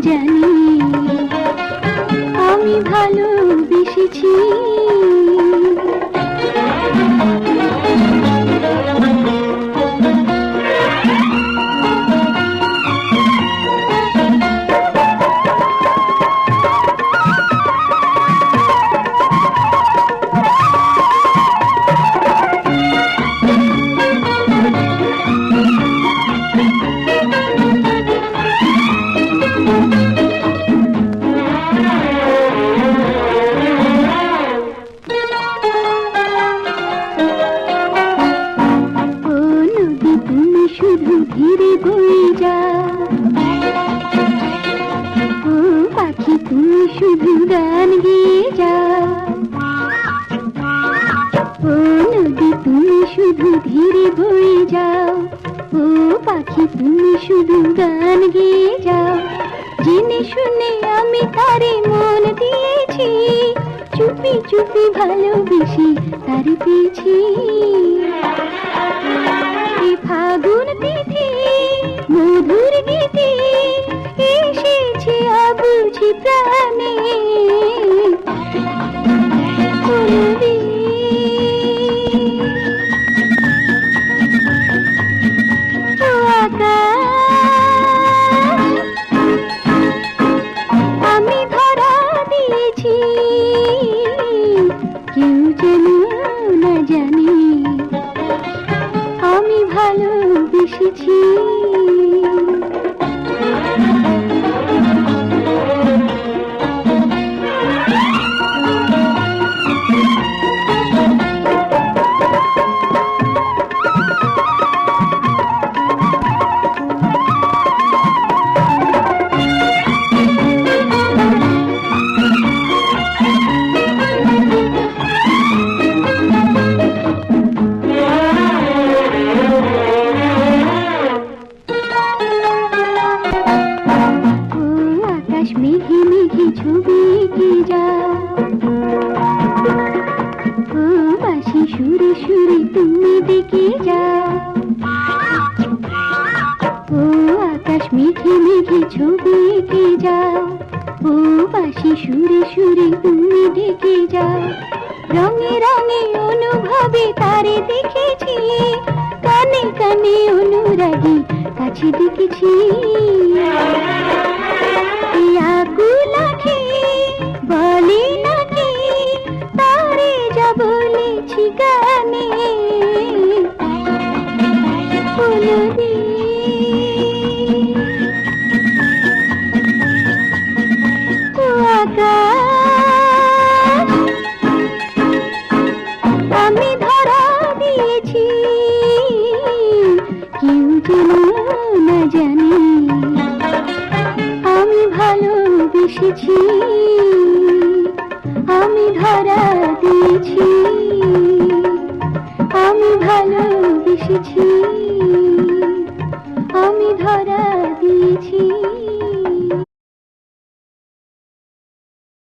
জানি আমি ভালো ধীরে বই যা ও পাখি তুই শুধু গান গিয়ে যা ও নদী, তুমি শুধু ধীরে বই যাও ও পাখি, তুমি শুধু গান গিয়ে যাও জেনে শুনে আমি তারে মন দিয়েছি। চুপি চুপি ভালোবেসে তার পেয়েছি। ফাগু যেন না জানি। আমি ভালোবেসেছি। মেঘে মেঘে ছবি এঁকে যাও। ও বাসি সুরে সুরে তুমি ডেকে যা রঙে রঙে অনুভবে তারে দেখেছি। কানে কানে অনুরাগী কাছে দেখেছি। এই না জানে আমি ভালোবেসেছি আমি ধরা দিয়েছি আমি ভালোবেসেছি।